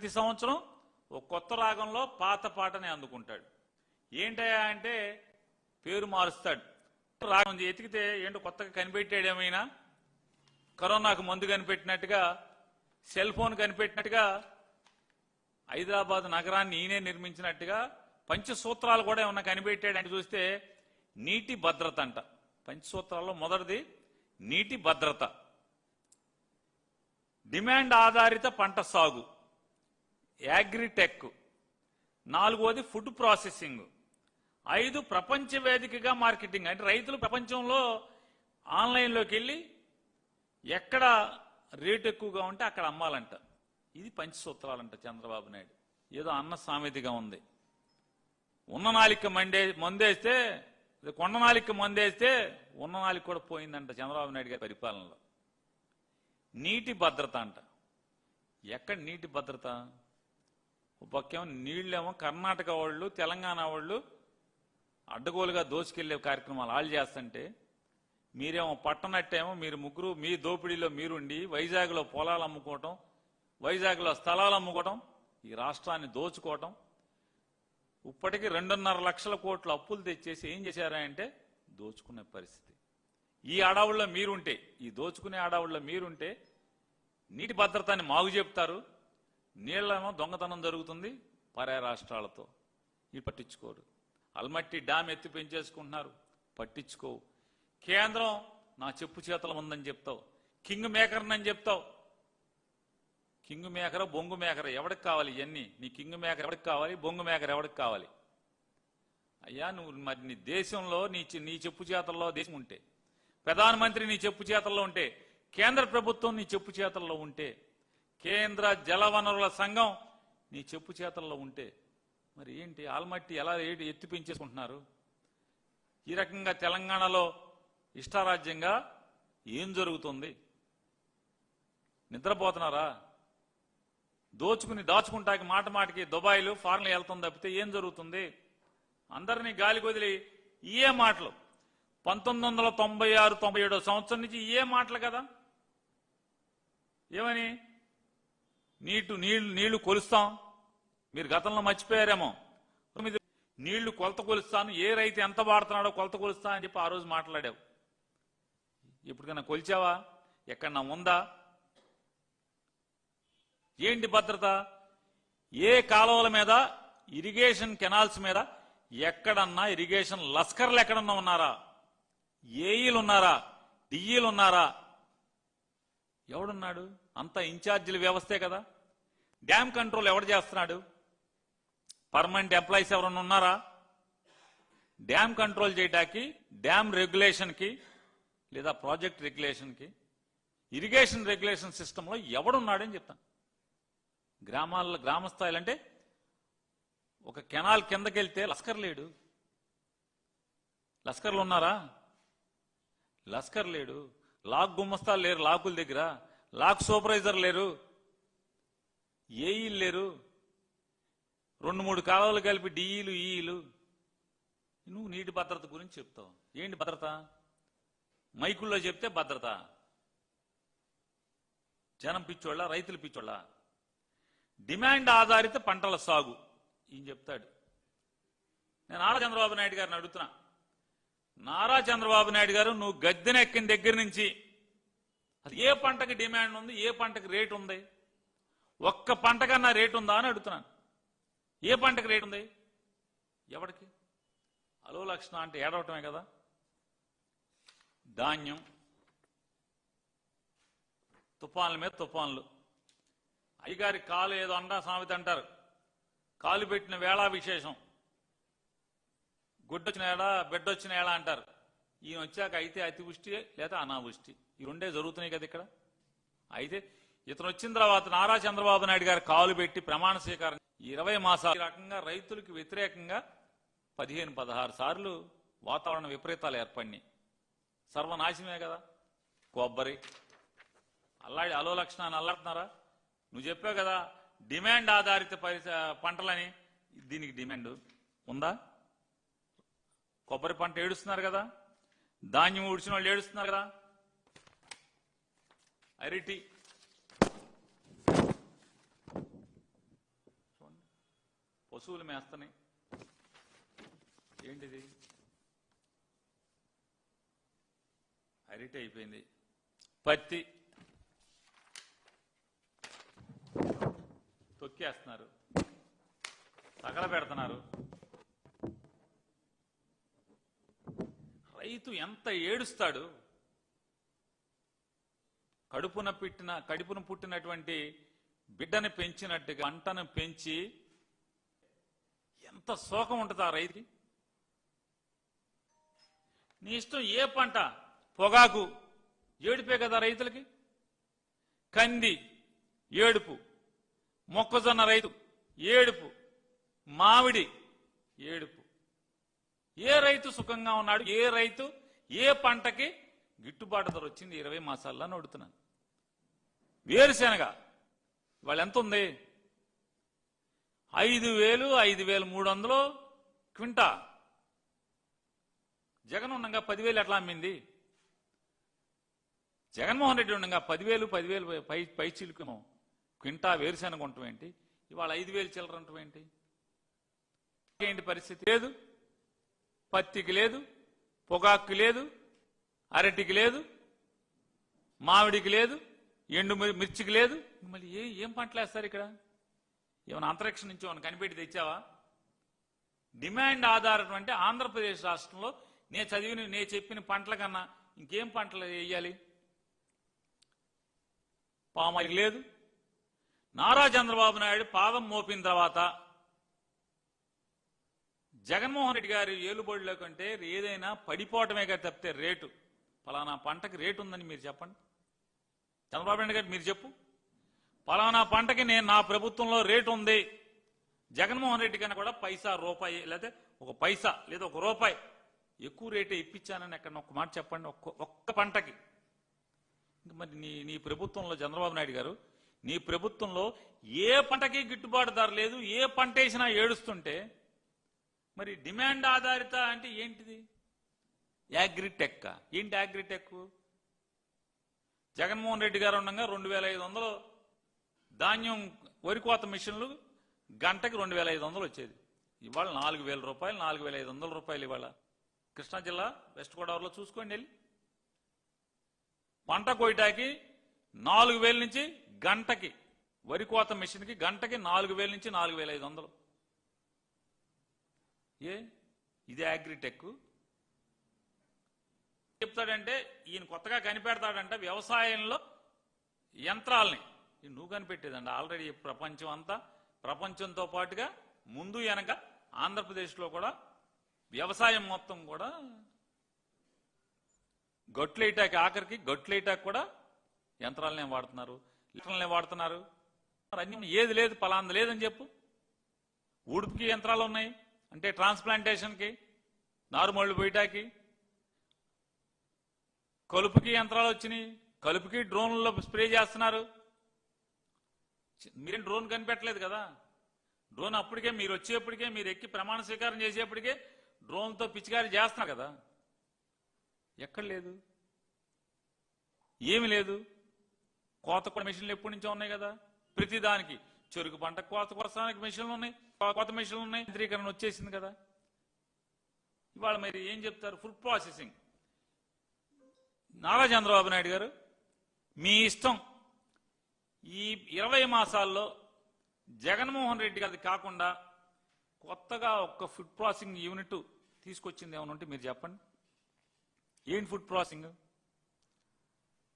ప్రతి సంవత్సరం ఒక కొత్త రాగంలో పాత పాటని అందుకుంటాడు. ఏంటయ్యా అంటే పేరు మారుస్తాడు. రాగం ఎతికితే ఏంటో కొత్తగా కనిపెట్టాడేమైనా కరోనాకు మందు కనిపెట్టినట్టుగా సెల్ ఫోన్ కనిపెట్టినట్టుగా హైదరాబాద్ నగరాన్ని ఈయనే నిర్మించినట్టుగా పంచసూత్రాలు కూడా ఏమన్నా కనిపెట్టాడంటే చూస్తే నీటి భద్రత అంట. పంచసూత్రాల్లో మొదటిది నీటి భద్రత. డిమాండ్ ఆధారిత పంట సాగు. యాగ్రిటెక్. నాలుగోది ఫుడ్ ప్రాసెసింగ్. ఐదు ప్రపంచ వేదికగా మార్కెటింగ్. అంటే రైతులు ప్రపంచంలో ఆన్లైన్లోకి వెళ్ళి ఎక్కడ రేటు ఎక్కువగా ఉంటే అక్కడ అమ్మాలంట. ఇది పంచసూత్రాలంట చంద్రబాబు నాయుడు. ఏదో అన్న సామెతగా ఉంది. ఉన్న నాలిక మండే మందేస్తే ఇది కొండ నాలిక మందేస్తే ఉన్న నాలిక కూడా పోయిందంట చంద్రబాబు నాయుడు గారి పరిపాలనలో. నీటి భద్రత అంట. ఎక్కడ నీటి భద్రత? పక్కేమో నీళ్ళేమో కర్ణాటక వాళ్ళు తెలంగాణ వాళ్ళు అడ్డగోలుగా దోచుకెళ్ళే కార్యక్రమాలు వాళ్ళు చేస్తుంటే మీరేమో పట్టనట్టేమో మీరు ముగ్గురు మీ దోపిడీలో మీరుండి వైజాగ్లో పొలాలు అమ్ముకోవటం వైజాగ్లో స్థలాలు అమ్ముకోవటం ఈ రాష్ట్రాన్ని దోచుకోవటం ఇప్పటికీ రెండున్నర లక్షల కోట్ల అప్పులు తెచ్చేసి ఏం చేశారంటే దోచుకునే పరిస్థితి. ఈ అడవుల్లో మీరుంటే ఈ దోచుకునే అడవుల్లో మీరుంటే నీటి భద్రతని మాగు చెప్తారు నీళ్ళేమో దొంగతనం జరుగుతుంది పరే రాష్ట్రాలతో. ఇవి పట్టించుకోరు అల్మట్టి డ్యామ్ ఎత్తి పెంచేసుకుంటున్నారు. పట్టించుకోవు. కేంద్రం నా చెప్పు చేతల ఉందని చెప్తావు. కింగ్ మేకర్నని చెప్తావు. కింగ్ మేకర్ బొంగు మేకర్ ఎవడికి కావాలి ఇవన్నీ నీ కింగ్ మేకర్ ఎవడికి కావాలి? బొంగు మేకర్ ఎవడికి కావాలి? అయ్యా నువ్వు మరి నీ దేశంలో నీ నీ చెప్పు చేతల్లో దేశం ఉంటే ప్రధానమంత్రి నీ చెప్పు చేతల్లో ఉంటే కేంద్ర ప్రభుత్వం నీ చెప్పు చేతల్లో ఉంటే కేంద్ర జలవనరుల సంఘం నీ చెప్పు చేతల్లో ఉంటే మరి ఏంటి ఆల్మట్టి ఎలా ఏంటి ఎత్తి పెంచేసుకుంటున్నారు? ఈ రకంగా తెలంగాణలో ఇష్టారాజ్యంగా ఏం జరుగుతుంది? నిద్రపోతున్నారా? దోచుకుని దాచుకుంటాకి మాట మాటకి దుబాయ్లు ఫారెన్లు వెళ్తుంది తప్పితే ఏం జరుగుతుంది? అందరినీ గాలి వదిలి ఇయే మాటలు. పంతొమ్మిది వందల తొంభై ఆరు తొంభై ఏడో సంవత్సరం నుంచి ఇయే మాటలు కదా? ఏమని? నీటు నీళ్ళు నీళ్ళు కొలుస్తాం. మీరు గతంలో మర్చిపోయారేమో. తొమ్మిది నీళ్ళు కొలత కొలుస్తాను. ఏ రైతు ఎంత వాడుతున్నాడో కొలత కొలుస్తా అని చెప్పి ఆ రోజు మాట్లాడావు. ఇప్పటికైనా కొలిచావా? ఎక్కడన్నా ఉందా? ఏంటి భద్రత? ఏ కాలువల మీద? ఇరిగేషన్ కెనాల్స్ మీద ఎక్కడన్నా ఇరిగేషన్ లస్కర్లు ఎక్కడన్నా ఉన్నారా? ఏఈలు ఉన్నారా? డిఈలు ఉన్నారా? ఎవడున్నాడు? అంత ఇన్ఛార్జీల వ్యవస్థే కదా. డ్యామ్ కంట్రోల్ ఎవడు చేస్తున్నాడు? పర్మనెంట్ ఎంప్లాయీస్ ఎవరన్నా ఉన్నారా? డ్యామ్ కంట్రోల్ చేయడానికి డ్యామ్ రెగ్యులేషన్కి లేదా ప్రాజెక్ట్ రెగ్యులేషన్కి ఇరిగేషన్ రెగ్యులేషన్ సిస్టంలో ఎవడున్నాడని చెప్తాను. గ్రామాల్లో గ్రామ అంటే ఒక కెనాల్ కిందకెళ్తే లస్కర్ లేడు. లస్కర్లు ఉన్నారా? లస్కర్ లేడు. లాక్ గుమ్మస్తాలు లేరు లాకుల దగ్గర. లాక్ సూపర్వైజర్ లేరు ఏఈలు లేరు రెండు మూడు కాలువలు కలిపి డిఈలు ఈఈలు. నువ్వు నీటి భద్రత గురించి చెప్తావు. ఏంటి భద్రత? మైకుల్లో చెప్తే భద్రత. జనం పిచ్చోళ్ళ రైతులు పిచ్చోళ్ళ. డిమాండ్ ఆధారిత పంటల సాగు. ఈయన చెప్తాడు. నేను నారా చంద్రబాబు నాయుడు గారిని అడుగుతున్నా. నారా చంద్రబాబు నాయుడు గారు నువ్వు గద్దెనెక్కిన దగ్గర నుంచి అది ఏ పంటకి డిమాండ్ ఉంది ఏ పంటకి రేటు ఉంది? ఒక్క పంటకన్నా రేటు ఉందా అని అడుగుతున్నాను. ఏ పంటకి రేటు ఉంది? ఎవరికి అలో లక్షణ అంటే ఏడవటమే కదా. ధాన్యం తుఫాన్ల మీద తుఫాన్లు. అయ్యగారి కాలు ఏదో అండా సామెత అంటారు. కాలు పెట్టిన వేళ విశేషం. గుడ్డొచ్చిన ఏడా బిడ్డొచ్చిన ఏడా అంటారు. ఈయన వచ్చాక అయితే అతివృష్టి లేదా అనావృష్టి. ఈ రెండే జరుగుతున్నాయి కదా ఇక్కడ. అయితే ఇతను వచ్చిన తర్వాత నారా చంద్రబాబు నాయుడు గారు కాలు పెట్టి ప్రమాణ స్వీకారం ఇరవై మాసాలు ఈ రకంగా రైతులకు వ్యతిరేకంగా పదిహేను పదహారు సార్లు వాతావరణ విపరీతాలు ఏర్పడినాయి. సర్వనాశనమే కదా. కొబ్బరి. అల్లాడి అలో లక్షణాన్ని అల్లాడుతున్నారా? నువ్వు చెప్పావు కదా డిమాండ్ ఆధారిత పంటలని. దీనికి డిమాండ్ ఉందా? కొబ్బరి పంట ఏడుస్తున్నారు కదా. ధాన్యం ఊడ్చిన వాళ్ళు ఏడుస్తున్నారు కదా. అరటి. పశువులు మేస్తున్నాయి. ఏంటిది? అరిటి అయిపోయింది. పత్తి. తొక్కేస్తున్నారు. తగల పెడుతున్నారు రైతు ఎంత ఏడుస్తాడు? కడుపున పెట్టిన కడుపున పుట్టినటువంటి బిడ్డని పెంచినట్టుగా పంటను పెంచి ఎంత శోకం ఉంటుంది ఆ రైతుకి? నీ ఇష్టం ఏ పంట? పొగాకు. ఏడిపే కదా రైతులకి? కంది. ఏడుపు. మొక్కజొన్న రైతు. ఏడుపు. మామిడి. ఏడుపు. ఏ రైతు సుఖంగా ఉన్నాడు? ఏ రైతు ఏ పంటకి గిట్టుబాటు ధర వచ్చింది? ఇరవై మాసాల్లో అని అడుగుతున్నాను. వేరుశెనగ ఇవాళ ఎంత ఉంది? ఐదు వేలు ఐదు వేలు మూడు వందలు క్వింటా. జగన్ ఉండగా పదివేలు ఎట్లా అమ్మింది? జగన్మోహన్ రెడ్డి ఉండగా పదివేలు పదివేలు పై పై చిలుకును. క్వింటా వేరుశెనగ ఉండటం ఏంటి? ఇవాళ ఐదు వేలు చిల్లర ఉండటం ఏంటి? ఏంటి పరిస్థితి? లేదు. పత్తికి లేదు పొగాక్కి లేదు అరటికి లేదు మామిడికి లేదు ఎండు మిర్చికి లేదు. మళ్ళీ ఏ ఏం పంటలు వేస్తారు ఇక్కడ? ఏమైనా అంతరిక్షం నుంచి ఏమైనా కనిపెట్టి తెచ్చావా? డిమాండ్ ఆధారం అంటే ఆంధ్రప్రదేశ్ రాష్ట్రంలో నేను చదివిన నేను చెప్పిన పంటల కన్నా ఇంకేం పంటలు వేయాలి? పామాయిల్ లేదు. నారా చంద్రబాబు నాయుడు పాదం మోపిన తర్వాత జగన్మోహన్ రెడ్డి గారు ఏలుబడిలో కంటే ఏదైనా పడిపోవటమే కదా తప్పితే రేటు. పలానా పంటకి రేటు ఉందని మీరు చెప్పండి. చంద్రబాబు నాయుడు గారు మీరు చెప్పు. పలానా పంటకి నేను నా ప్రభుత్వంలో రేటు ఉంది. జగన్మోహన్ రెడ్డి కన్నా కూడా పైసా రూపాయి లేకపోతే ఒక పైసా లేదా ఒక రూపాయి ఎక్కువ రేటే ఇప్పించానని ఎక్కడ ఒక్క మాట చెప్పండి. ఒక్క ఒక్క పంటకి. ఇంక మరి నీ నీ ప్రభుత్వంలో చంద్రబాబు నాయుడు గారు నీ ప్రభుత్వంలో ఏ పంటకి గిట్టుబాటు ధర లేదు ఏ పంట వేసినా ఏడుస్తుంటే మరి డిమాండ్ ఆధారిత అంటే ఏంటిది? యాగ్రిటెక్ ఏంటి యాగ్రిటెక్ జగన్మోహన్ రెడ్డి గారు ఉండగా రెండు వేల ఐదు వందలు ధాన్యం వరి కోత మిషన్లు గంటకి రెండు వేల ఐదు వందలు వచ్చేది. ఇవాళ నాలుగు వేల రూపాయలు నాలుగు వేల ఐదు వందల రూపాయలు ఇవాళ. కృష్ణా జిల్లా వెస్ట్ గోదావరిలో చూసుకోండి వెళ్ళి. పంట కోయటాకి నాలుగు వేల నుంచి గంటకి వరి కోత మిషన్కి గంటకి నాలుగు వేల నుంచి నాలుగు వేల ఐదు వందలు. ఏ? ఇది అగ్రిటెక్. చెప్తాడంటే ఈయన కొత్తగా కనిపెడతాడంట వ్యవసాయంలో యంత్రాలని. నువ్వు కనిపెట్టేదండి. ఆల్రెడీ ప్రపంచం అంతా ప్రపంచంతో పాటుగా ముందు వెనక ఆంధ్రప్రదేశ్లో కూడా వ్యవసాయం మొత్తం కూడా గొట్లేటాకి ఆఖరికి గొట్లేటాకి కూడా యంత్రాలనే వాడుతున్నారు. లిటర్లనే వాడుతున్నారు. మరి అన్ని ఏది లేదు పలాంది లేదని చెప్పు. ఉడుపుకి యంత్రాలు ఉన్నాయి. అంటే ట్రాన్స్ప్లాంటేషన్కి నారుమళ్ళు పోయటాకి కలుపుకి యంత్రాలు వచ్చినాయి. కలుపుకి డ్రోన్లలో స్ప్రే చేస్తున్నారు. మీరేం డ్రోన్ కనిపెట్టలేదు కదా? డ్రోన్ అప్పటికే మీరు వచ్చేప్పటికే మీరు ఎక్కి ప్రమాణ స్వీకారం చేసేప్పటికే డ్రోన్తో పిచికారి చేస్తున్నారు కదా? ఎక్కడ లేదు. ఏమి లేదు. కోత కూడా మిషన్లు ఎప్పటి నుంచో ఉన్నాయి కదా? ప్రతి దానికి చెరుకు పంట కోత కోసానికి మిషన్లు ఉన్నాయి కోత మిషన్లు ఉన్నాయి యంత్రీకరణ వచ్చేసింది కదా. ఇవాళ మరి ఏం చెప్తారు? ఫుడ్ ప్రాసెసింగ్ నారా చంద్రబాబు నాయుడు గారు మీ ఇష్టం. ఈ ఇరవై మాసాల్లో జగన్మోహన్ రెడ్డి గారిది కాకుండా కొత్తగా ఒక్క ఫుడ్ ప్రాసెసింగ్ యూనిట్ తీసుకొచ్చింది ఏమైనా ఉంటే మీరు చెప్పండి. ఏంటి ఫుడ్ ప్రాసెసింగ్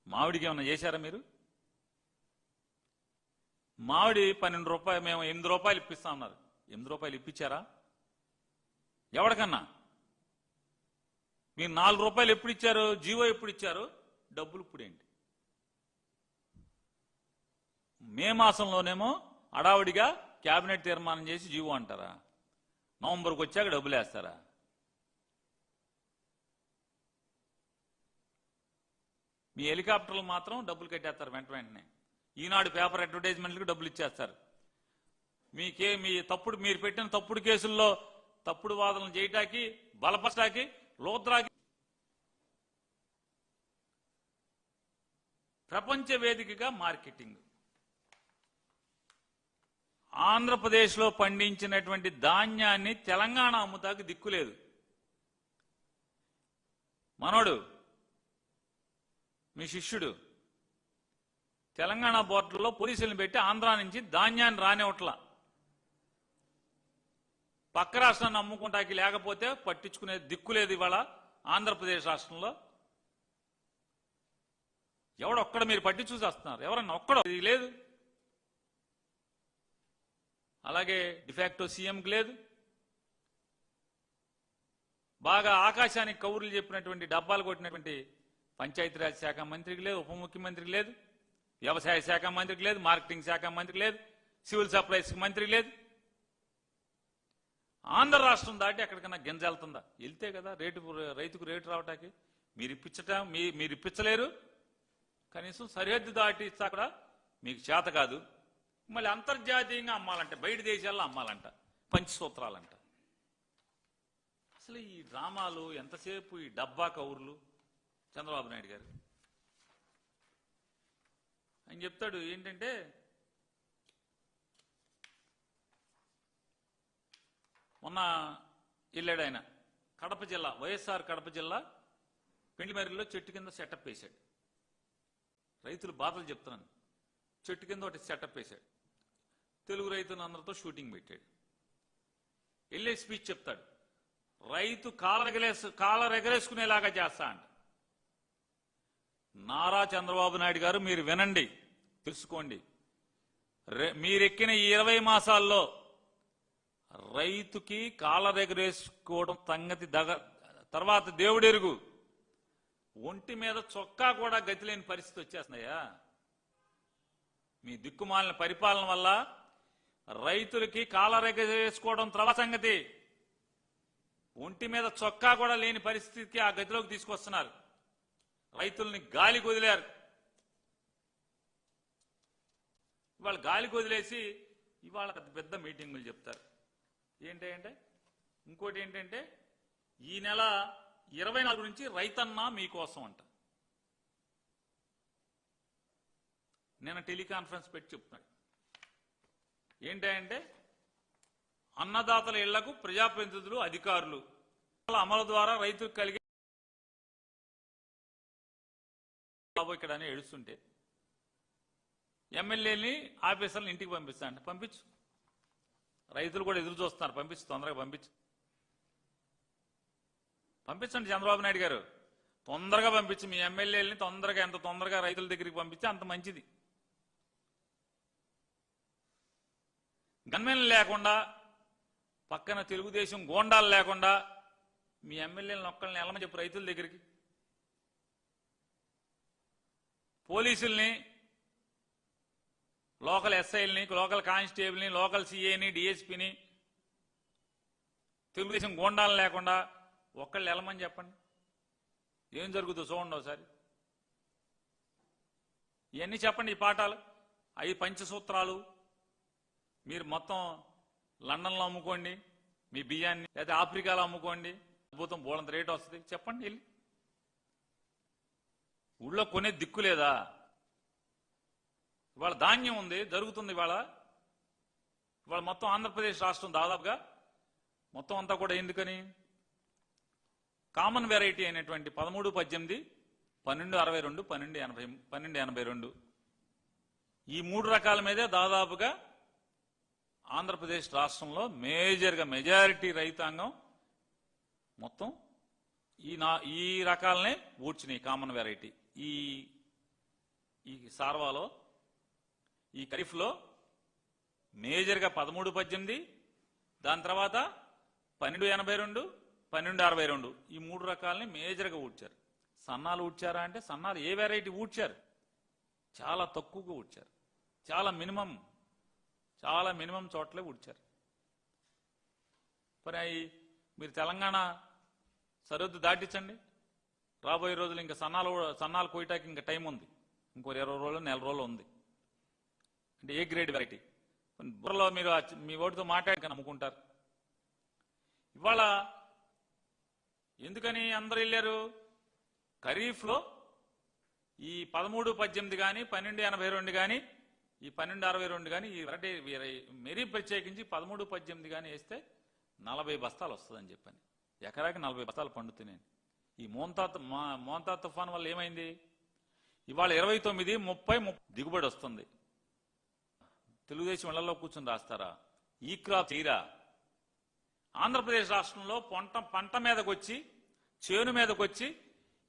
మామిడికి ఏమైనా చేశారా మీరు? మామిడి పన్నెండు రూపాయలు మేము ఎనిమిది రూపాయలు ఇప్పిస్తా ఉన్నారు ఎనిమిది రూపాయలు ఇప్పించారా? ఎవరికన్నా? మీరు నాలుగు రూపాయలు ఎప్పుడు ఇచ్చారు? జీవో ఎప్పుడు ఇచ్చారు? డబ్బులు ఇప్పుడేంటి మే మాసంలోనేమో అడావుడిగా కేబినెట్ తీర్మానం చేసి జీవో అంటారా? నవంబర్కి వచ్చాక డబ్బులు వేస్తారా? మీ హెలికాప్టర్లు మాత్రం డబ్బులు కట్టేస్తారు వెంట వెంటనే. ఈనాడు పేపర్ అడ్వర్టైజ్మెంట్లకు డబ్బులు ఇచ్చేస్తారు. మీకే మీ తప్పుడు మీరు పెట్టిన తప్పుడు కేసుల్లో తప్పుడు వాదనలు చేయటానికి బలపరచడానికి లోత్రాకి. ప్రపంచ వేదికగా మార్కెటింగ్. ఆంధ్రప్రదేశ్లో పండించినటువంటి ధాన్యాన్ని తెలంగాణ అమ్ముతాకు దిక్కులేదు మనోడు మీ శిష్యుడు తెలంగాణ బోర్డర్లో పోలీసులను పెట్టి ఆంధ్రా నుంచి ధాన్యాన్ని రానివ్వట్లా. పక్క రాష్ట్రాన్ని అమ్ముకుంటాకి లేకపోతే పట్టించుకునే దిక్కులేదు ఇవాళ ఆంధ్రప్రదేశ్ రాష్ట్రంలో. ఎవడొక్కడ మీరు పట్టి చూసేస్తున్నారు? ఎవరన్నా ఒక్కడో? ఇది లేదు. అలాగే డిఫాక్టో సీఎంకి లేదు. బాగా ఆకాశానికి కౌరులు చెప్పినటువంటి డబ్బాలు కొట్టినటువంటి పంచాయతీరాజ్ శాఖ మంత్రికి లేదు ఉప ముఖ్యమంత్రికి లేదు. వ్యవసాయ శాఖ మంత్రికి లేదు మార్కెటింగ్ శాఖ మంత్రికి లేదు సివిల్ సప్లైస్ మంత్రి లేదు. ఆంధ్ర రాష్ట్రం దాటి ఎక్కడికైనా గింజ వెళ్తుందా? వెళ్తే కదా రేటు రైతుకు రేటు రావటానికి. మీరు ఇప్పించట మీ మీరు ఇప్పించలేరు. కనీసం సరిహద్దు దాటి ఇస్తా కూడా మీకు చేత కాదు. మళ్ళీ అంతర్జాతీయంగా అమ్మాలంట బయట దేశాల్లో అమ్మాలంట పంచసూత్రాలంట. అసలు ఈ డ్రామాలు ఎంతసేపు ఈ డబ్బా కౌర్లు? చంద్రబాబు నాయుడు గారు. ఆయన చెప్తాడు. ఏంటంటే మొన్న వెళ్ళాడు ఆయన. కడప జిల్లా వైఎస్ఆర్ కడప జిల్లా పెండిమర్రిలో చెట్టు కింద సెటప్ వేశాడు. రైతులు బాధలు చెప్తున్నాను. చెట్టు కింద ఒకటి సెటప్ వేశాడు. తెలుగు రైతులందరితో షూటింగ్ పెట్టాడు. వెళ్ళే స్పీచ్ చెప్తాడు. రైతు కాలరెగలేసు కాలరెగలేసుకునేలాగా చేస్తా అంట. నారా చంద్రబాబు నాయుడు గారు మీరు వినండి. తెలుసుకోండి. రె- మీరెక్కిన ఈ ఇరవై మాసాల్లో రైతుకి కాలరెగరేసుకోవడం సంగతి దగ తర్వాత దేవుడెరుగు. ఒంటి మీద చొక్కా కూడా గతిలేని పరిస్థితి వచ్చేస్తున్నాయా? మీ దిక్కుమాలిన పరిపాలన వల్ల రైతులకి కాలరెగరేసుకోవడం తర్వాత సంగతి. ఒంటి మీద చొక్కా కూడా లేని పరిస్థితికి ఆ గతిలోకి తీసుకొస్తున్నారు. రైతుల్ని గాలికి వదిలారు. ఇవాళ గాలికి వదిలేసి ఇవాళ పెద్ద మీటింగులు చెప్తారు. ఏంటంటే ఇంకోటి ఏంటంటే ఈ నెల ఇరవై నాలుగు నుంచి రైతన్న మీకోసం అంట. నేను టెలికాన్ఫరెన్స్ పెట్టి చెప్తున్నాడు. ఏంటంటే అన్నదాతల ఇళ్ళకు ప్రజాప్రతినిధులు అధికారులు వాళ్ళ అమలు ద్వారా రైతులకు కలిగే బాబు ఇక్కడ అని ఏడుస్తుంటే ఎమ్మెల్యేని ఆఫీసర్ని ఇంటికి పంపిస్తాండి పంపించు. రైతులు కూడా ఎదురు చూస్తున్నారు. పంపించు తొందరగా పంపించు. పంపించండి చంద్రబాబు నాయుడు గారు. తొందరగా పంపించి. మీ ఎమ్మెల్యేలని తొందరగా ఎంత తొందరగా రైతుల దగ్గరికి పంపించి అంత మంచిది. గన్మెన్లు లేకుండా పక్కన తెలుగుదేశం గోండాలు లేకుండా మీ ఎమ్మెల్యేలను ఒక్కళ్ళని వెళ్ళమని చెప్పు రైతుల దగ్గరికి. పోలీసుల్ని లోకల్ ఎస్ఐల్ని లోకల్ కానిస్టేబుల్ని లోకల్ సిఏని డిఎస్పీని తెలుగుదేశం గోండాలు లేకుండా ఒక్కళ్ళు వెళ్ళమని చెప్పండి. ఏం జరుగుతుందో చూడండి ఒకసారి. ఇవన్నీ చెప్పండి ఈ పాఠాలు. అవి పంచసూత్రాలు. మీరు మొత్తం లండన్లో అమ్ముకోండి మీ బియ్యాన్ని లేదా ఆఫ్రికాలో అమ్ముకోండి. అద్భుతం బోలంత రేట్ వస్తుంది. చెప్పండి వెళ్ళి. ఊళ్ళో కొనే దిక్కు లేదా? ఇవాళ ధాన్యం ఉంది జరుగుతుంది ఇవాళ. ఇవాళ మొత్తం ఆంధ్రప్రదేశ్ రాష్ట్రం దాదాపుగా మొత్తం అంతా కూడా ఎందుకని? కామన్ వెరైటీ అయినటువంటి పదమూడు పద్దెనిమిది పన్నెండు అరవై రెండు పన్నెండు ఎనభై పన్నెండు ఎనభై రెండు. ఈ మూడు రకాల మీదే దాదాపుగా ఆంధ్రప్రదేశ్ రాష్ట్రంలో మేజర్గా మెజారిటీ రైతాంగం మొత్తం ఈ నా ఈ రకాలనే ఊడ్చినాయి కామన్ వెరైటీ. ఈ ఈ సార్వాలో ఈ ఖరీఫ్లో మేజర్గా పదమూడు పద్దెనిమిది దాని తర్వాత పన్నెండు ఎనభై రెండు పన్నెండు అరవై రెండు. ఈ మూడు రకాలని మేజర్గా ఊడ్చారు. సన్నాలు ఊడ్చారా అంటే సన్నాలు ఏ వెరైటీ ఊడ్చారు? చాలా తక్కువగా ఊడ్చారు. చాలా మినిమం చాలా మినిమం చోట్లే ఊడ్చారు. మరి అయి మీరు తెలంగాణ సరిహద్దు దాటించండి. రాబోయే రోజులు ఇంకా సన్నాలు సన్నాలు కోయటానికి ఇంకా టైం ఉంది. ఇంకో ఇరవై రోజులు నెల రోజులు ఉంది. అంటే ఏ గ్రేడ్ వెరైటీ బుర్రలో మీరు మీ ఓటుతో మాట్లాడక నమ్ముకుంటారు. ఇవాళ ఎందుకని అందరు వెళ్ళారు? ఖరీఫ్లో ఈ పదమూడు పద్దెనిమిది కానీ పన్నెండు ఎనభై రెండు కానీ ఈ పన్నెండు అరవై రెండు కానీ ఈ వెరైటీ మెరీ ప్రత్యేకించి పదమూడు పద్దెనిమిది కానీ వేస్తే నలభై బస్తాలు వస్తుందని చెప్పాను ఎకరాకి నలభై బస్తాలు పండుతున్నాయి. ఈ మోంతా మా మోంతా తుఫాన్ వల్ల ఏమైంది? ఇవాళ ఇరవై తొమ్మిది ముప్పై దిగుబడి వస్తుంది. తెలుగుదేశం ఇళ్ళలో కూర్చొని రాస్తారా? ఈ క్రాప్ చేయరా ఆంధ్రప్రదేశ్ రాష్ట్రంలో పంట పంట మీదకొచ్చి చేను మీదకొచ్చి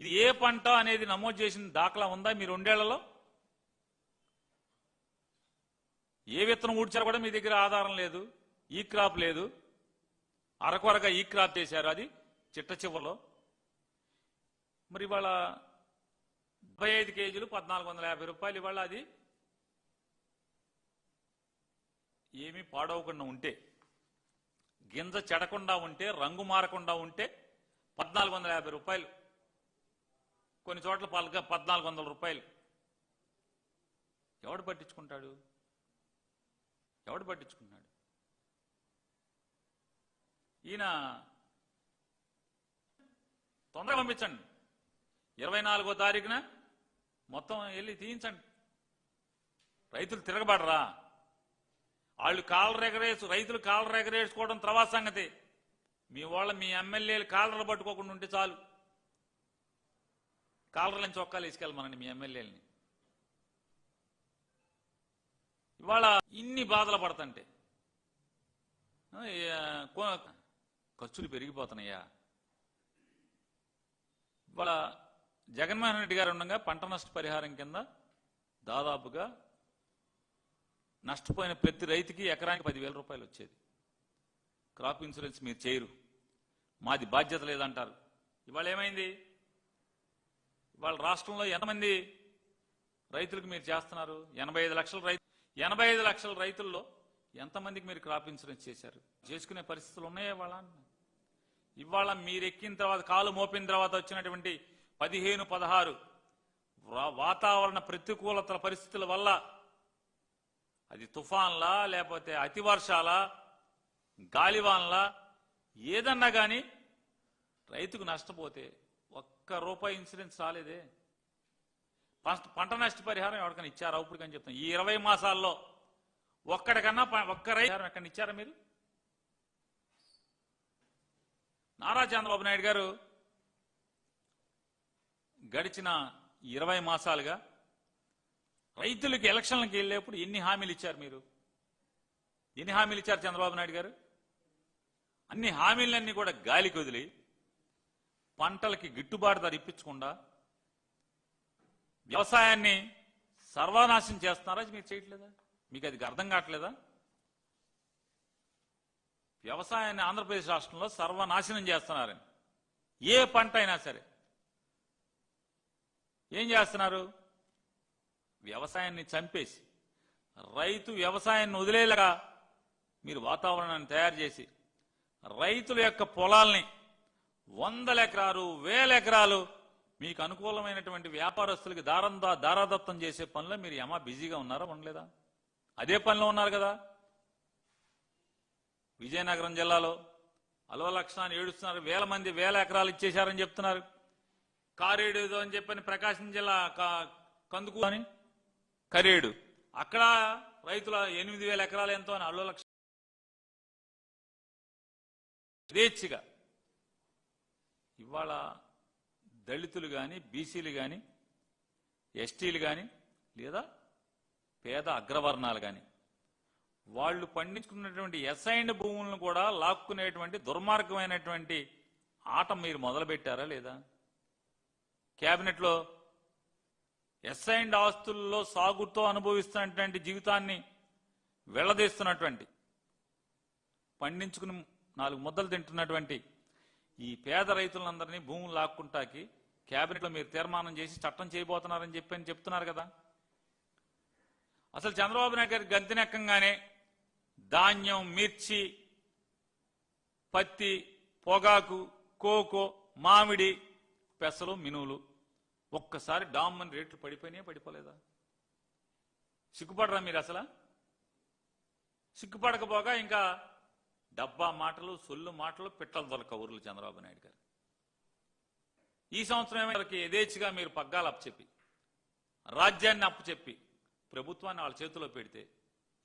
ఇది ఏ పంట అనేది నమోదు చేసిన దాఖలా ఉందా మీ రెండేళ్ళలో? ఏ విత్తనం ఊడ్చారు కూడా మీ దగ్గర ఆధారం లేదు ఈ క్రాప్ లేదు. అరకొరగా ఈ క్రాప్ చేశారు అది చిట్ట చివరిలో. మరి ఇవాళ డెబ్బై ఐదు కేజీలు పద్నాలుగు వందల యాభై రూపాయలు ఇవాళ అది ఏమీ పాడవకుండా ఉంటే గింజ చెడకుండా ఉంటే రంగు మారకుండా ఉంటే పద్నాలుగు వందల యాభై రూపాయలు. కొన్ని చోట్ల పాలక పద్నాలుగు వందల రూపాయలు. ఎవడు పట్టించుకుంటాడు? ఎవడు పట్టించుకున్నాడు? ఈయన తొందరగా పంపించండి. ఇరవై నాలుగో తారీఖున మొత్తం వెళ్ళి తీయించండి. రైతులు తిరగబడరా? వాళ్ళు కాళ్ళ ఎగరేసు రైతులు కాళ్ళ ఎగరేసుకోవడం తర్వాత సంగతి. మీ వాళ్ళ మీ ఎమ్మెల్యేలు కాలర్లు పట్టుకోకుండా ఉంటే చాలు. కాలర్లని చొక్కాలు తీసుకెళ్ళమనండి మీ ఎమ్మెల్యేలని. ఇవాళ ఇన్ని బాధలు పడతంటే. ఖర్చులు పెరిగిపోతున్నాయా? ఇవాళ జగన్మోహన్ రెడ్డి గారు ఉండగా పంట నష్ట పరిహారం కింద దాదాపుగా నష్టపోయిన ప్రతి రైతుకి ఎకరానికి పదివేల రూపాయలు వచ్చేది. క్రాప్ ఇన్సూరెన్స్ మీరు చేయరు. మాది బాధ్యత లేదంటారు. ఇవాళ ఏమైంది? ఇవాళ రాష్ట్రంలో ఎంతమంది రైతులకు మీరు చేస్తున్నారు? ఎనభై ఐదు లక్షల రైతు ఎనభై ఐదు లక్షల రైతుల్లో ఎంతమందికి మీరు క్రాప్ ఇన్సూరెన్స్ చేశారు? చేసుకునే పరిస్థితులు ఉన్నాయా ఇవాళ? ఇవాళ మీరు ఎక్కిన తర్వాత కాలు మోపిన తర్వాత వచ్చినటువంటి పదిహేను పదహారు వాతావరణ ప్రతికూలతల పరిస్థితుల వల్ల అది తుఫాన్లా లేకపోతే అతి వర్షాలా గాలివాన్లా ఏదన్నా కానీ రైతుకు నష్టపోతే ఒక్క రూపాయి ఇన్సూరెన్స్ రాలేదే. పంట నష్టపరిహారం నష్ట పరిహారం ఎవరికైనా ఇచ్చారా? ఇప్పుడు కానీ చెప్తాను. ఈ ఇరవై మాసాల్లో ఒక్కడికన్నా ఒక్క రైతు ఎక్కడ ఇచ్చారా మీరు? నారా చంద్రబాబు నాయుడు గారు గడిచిన ఇరవై మాసాలుగా రైతులకు ఎలక్షన్లకు వెళ్ళేప్పుడు ఎన్ని హామీలు ఇచ్చారు మీరు? ఎన్ని హామీలు ఇచ్చారు చంద్రబాబు నాయుడు గారు? అన్ని హామీలన్నీ కూడా గాలికి వదిలి పంటలకి గిట్టుబాటు ధర ఇప్పించకుండా వ్యవసాయాన్ని సర్వనాశనం చేస్తున్నారా మీరు చేయట్లేదా? మీకు అది అర్థం కావట్లేదా? వ్యవసాయాన్ని ఆంధ్రప్రదేశ్ రాష్ట్రంలో సర్వనాశనం చేస్తున్నారని. ఏ పంట అయినా సరే. ఏం చేస్తున్నారు? వ్యవసాయాన్ని చంపేసి రైతు వ్యవసాయాన్ని వదిలేలాగా మీరు వాతావరణాన్ని తయారు చేసి రైతుల యొక్క పొలాల్ని వందల ఎకరాలు వేల ఎకరాలు మీకు అనుకూలమైనటువంటి వ్యాపారస్తులకి దారందా దారాదత్తం చేసే పనిలో మీరు ఏమా బిజీగా ఉన్నారా ఉండలేదా? అదే పనిలో ఉన్నారు కదా. విజయనగరం జిల్లాలో అలవలక్షణాన్ని ఏడుస్తున్నారు. వేల మంది వేల ఎకరాలు ఇచ్చేశారని చెప్తున్నారు. కారేడు అని చెప్పని ప్రకాశం జిల్లా కందుకు అని కరేడు. అక్కడ రైతుల ఎనిమిది వేల ఎకరాలు ఎంతో అని అల్లు లక్ష యథేచ్ఛగా ఇవాళ దళితులు కానీ బీసీలు కానీ ఎస్టీలు కానీ లేదా పేద అగ్రవర్ణాలు కానీ వాళ్ళు పండించుకున్నటువంటి ఎస్ఐండ్ భూములను కూడా లాక్కునేటువంటి దుర్మార్గమైనటువంటి ఆట మీరు మొదలుపెట్టారా లేదా? క్యాబినెట్లో కేబినెట్లో ఎస్ఐండ్ ఆస్తుల్లో సాగుతో అనుభవిస్తున్నటువంటి జీవితాన్ని వెళ్ళదీస్తున్నటువంటి పండించుకుని నాలుగు ముద్దలు తింటున్నటువంటి ఈ పేద రైతులందరినీ భూములు లాక్కుంటాకి కేబినెట్లో మీరు తీర్మానం చేసి చట్టం చేయబోతున్నారని చెప్పి అని చెప్తున్నారు కదా. అసలు చంద్రబాబు నాయుడు గారి గంతినెక్కంగానే ధాన్యం మిర్చి పత్తి పొగాకు కోకో మామిడి పెసలు మినువులు ఒక్కసారి డామ్మని రేట్లు పడిపోయినాయా పడిపోలేదా? సిగ్గుపడరా మీరు అసలు? సిగ్గుపడకపోగా ఇంకా డబ్బా మాటలు సొల్లు మాటలు పిట్టలు దొరక ఊర్లు చంద్రబాబు నాయుడు గారు. ఈ సంవత్సరం ఏమైనా యథేచ్ఛగా మీరు పగ్గాలు అప్పచెప్పి రాజ్యాన్ని అప్పచెప్పి ప్రభుత్వాన్ని వాళ్ళ చేతిలో పెడితే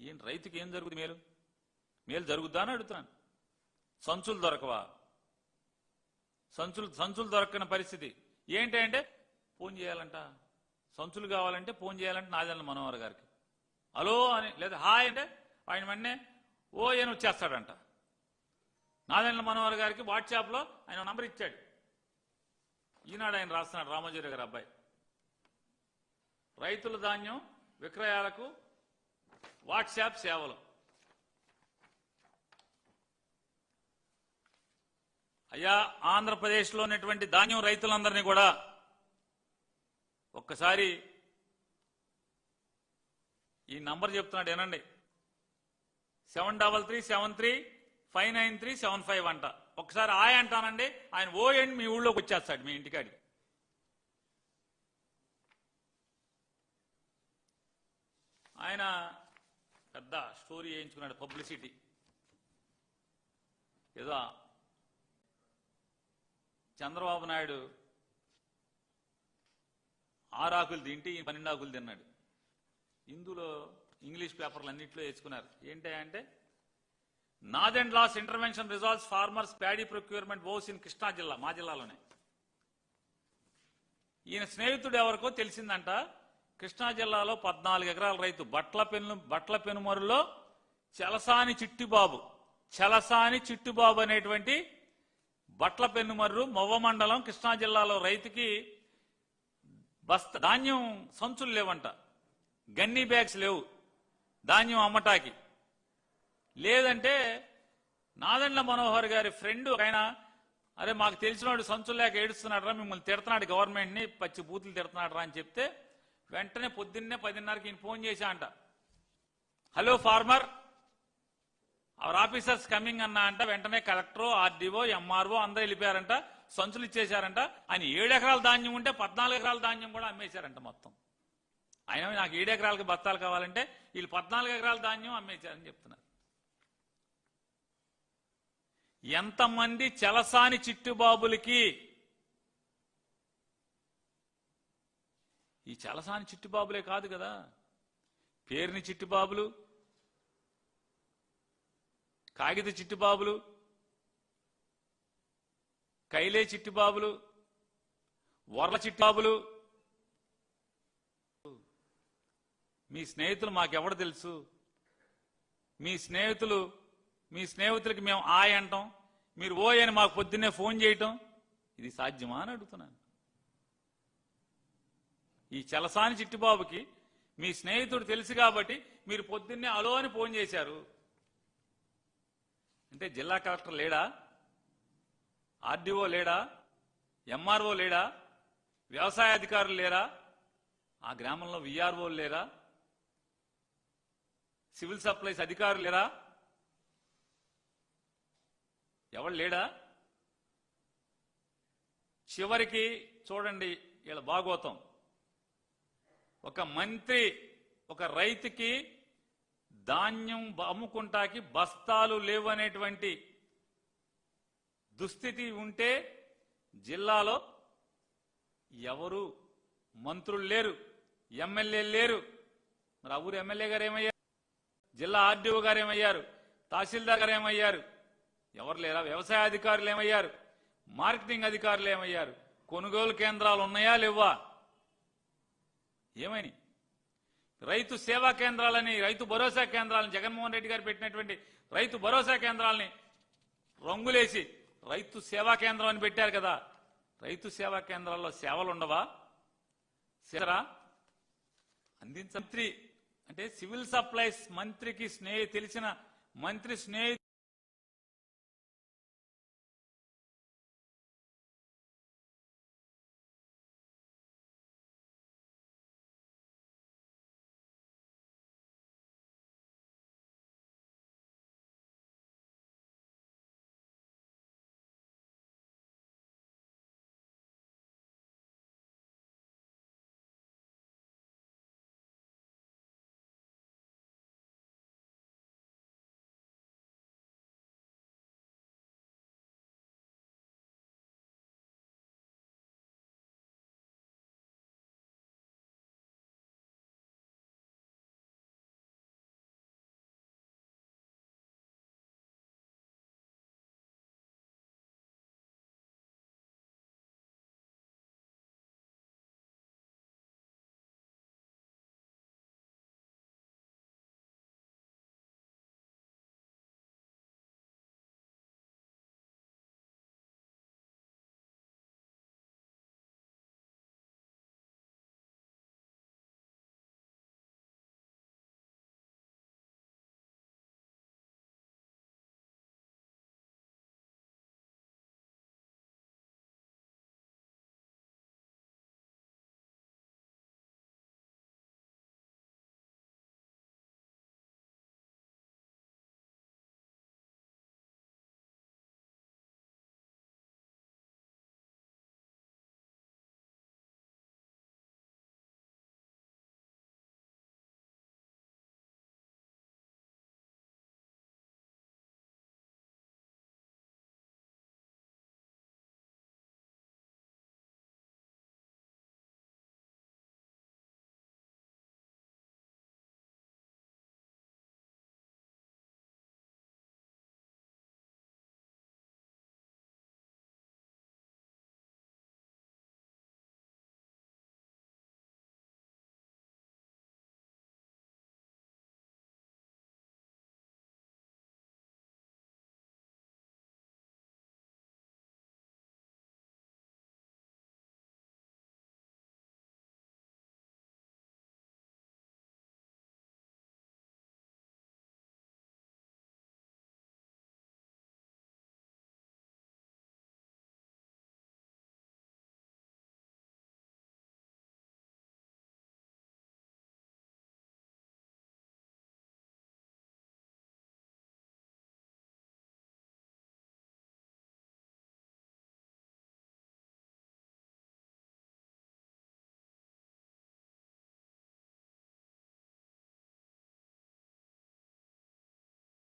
ఏం రైతుకి ఏం జరుగుతుంది మేలు? మేలు జరుగుద్దా అని అడుగుతున్నాను. సంచులు దొరకవా? సంచులు సంచులు దొరకని పరిస్థితి. ఏంటి ఫోన్ చేయాలంట. సంచులు కావాలంటే ఫోన్ చేయాలంటే నాదన్న మనోహర్ గారికి. హలో అని లేదా హాయ్ అంటే ఆయన వెంటనే ఓ అని వచ్చేస్తాడంట. నాదన్న మనోహర్ గారికి వాట్సాప్లో ఆయన నంబర్ ఇచ్చాడు. ఈనాడు ఆయన రాస్తున్నాడు రామోజీరావు గారి అబ్బాయి. రైతుల ధాన్యం విక్రయాలకు వాట్సాప్ సేవలు. అయ్యా ఆంధ్రప్రదేశ్లో ఉన్నటువంటి ధాన్యం రైతులందరినీ కూడా ఒక్కసారి ఈ నంబర్ చెప్తున్నాడు వినండి. Seven double three seven three five nine three seven five అంట. ఒకసారి ఆయ అంటానండి. ఆయన ఓ ఎండ్ మీ ఊళ్ళోకి వచ్చేస్తాడు మీ ఇంటికాడికి. ఆయన పెద్ద స్టోరీ వేయించుకున్నాడు పబ్లిసిటీ. ఏదో చంద్రబాబు నాయుడు ఆరు ఆకులు తింటే ఈ పన్నెండు ఆకులు తిన్నాడు. ఇందులో ఇంగ్లీష్ పేపర్లు అన్నింటిలో వేసుకున్నారు. ఏంటి అంటే నాద్ and loss intervention resolves farmers paddy procurement woes in Krishna జిల్లా మా జిల్లాలోనే. ఈయన స్నేహితుడు ఎవరికో తెలిసిందంట కృష్ణా జిల్లాలో పద్నాలుగు ఎకరాల రైతు బట్ల పెను బట్ల పెనుమరులో చలసాని చిట్టిబాబు చలసాని చిట్టిబాబు అనేటువంటి బట్ల పెనుమర్రు మొవ్వ మండలం కృష్ణా జిల్లాలో రైతుకి బస్త ధాన్యం సంచులు లేవంట. గన్నీ బ్యాగ్స్ లేవు. ధాన్యం అమ్మటాకి లేదంటే నాదండ్ల మనోహర్ గారి ఫ్రెండ్ ఆయన అరే మాకు తెలిసినవాడు సంచులు లేక ఏడుస్తున్నాడు మిమ్మల్ని తిడుతున్నాడు గవర్నమెంట్ని పచ్చి బూతులు తిడుతున్నాడు అని చెప్తే వెంటనే పొద్దున్నే పదిన్నరకి ఈయన ఫోన్ చేశా అంట hello farmer. Our officers coming అన్నా అంట. వెంటనే కలెక్టర్ ఆర్డీఓ ఎంఆర్ఓ అందరూ వెళ్ళిపోయారంట. సంచులు ఇచ్చేశారంట. ఆయన ఏడు ఎకరాల ధాన్యం ఉంటే పద్నాలుగు ఎకరాల ధాన్యం కూడా అమ్మేశారంట మొత్తం. ఆయన నాకు ఏడు ఎకరాలకి బత్తాలు కావాలంటే వీళ్ళు పద్నాలుగు ఎకరాల ధాన్యం అమ్మేశారని చెప్తున్నారు. ఎంతమంది చలసాని చిట్టుబాబులకి ఈ చలసాని చిట్టుబాబులే కాదు కదా. పేరుని చిట్టుబాబులు కాగిత చిట్టుబాబులు కైలే చిట్టిబాబులు వరల చిట్టిబాబులు. మీ స్నేహితులు మాకెవడ తెలుసు? మీ స్నేహితులు మీ స్నేహితులకి మేము ఆయ అంటాం మీరు ఓ అని మాకు పొద్దున్నే ఫోన్ చేయటం ఇది సాధ్యమా అని అడుగుతున్నాను. ఈ చలసాని చిట్టిబాబుకి మీ స్నేహితుడు తెలుసు కాబట్టి మీరు పొద్దున్నే అలో అని ఫోన్ చేశారు. అంటే జిల్లా కలెక్టర్ లేడా? ఆర్డీఓ లేడా? ఎంఆర్ఓ లేడా? వ్యవసాయ అధికారులు లేరా? ఆ గ్రామంలో విఆర్ఓ లేరా? సివిల్ సప్లైస్ అధికారులు లేరా? ఎవరు లేడా? చివరికి చూడండి వీళ్ళ భాగోతం. ఒక మంత్రి ఒక రైతుకి ధాన్యం అమ్ముకుంటాకి బస్తాలు లేవనేటువంటి దుస్థితి ఉంటే జిల్లాలో ఎవరు మంత్రులు లేరు ఎమ్మెల్యేలు లేరు. మరి ఆ ఊరు ఎమ్మెల్యే గారు ఏమయ్యారు? జిల్లా ఆర్డీఓ గారు ఏమయ్యారు? తహసీల్దార్ గారు ఏమయ్యారు? ఎవరు లేరా? వ్యవసాయ అధికారులు ఏమయ్యారు? మార్కెటింగ్ అధికారులు ఏమయ్యారు? కొనుగోలు కేంద్రాలు ఉన్నాయా లేవా? ఏమని రైతు సేవా కేంద్రాలని రైతు భరోసా కేంద్రాలను జగన్మోహన్ రెడ్డి గారు పెట్టినటువంటి రైతు భరోసా కేంద్రాలని రంగులేసి రైతు సేవా కేంద్రం అని పెట్టారు కదా. రైతు సేవా కేంద్రాల్లో సేవలు ఉండవా? సేరా అందించ మంత్రి అంటే సివిల్ సప్లైస్ మంత్రికి స్నేహి తెలిసిన మంత్రి స్నేహి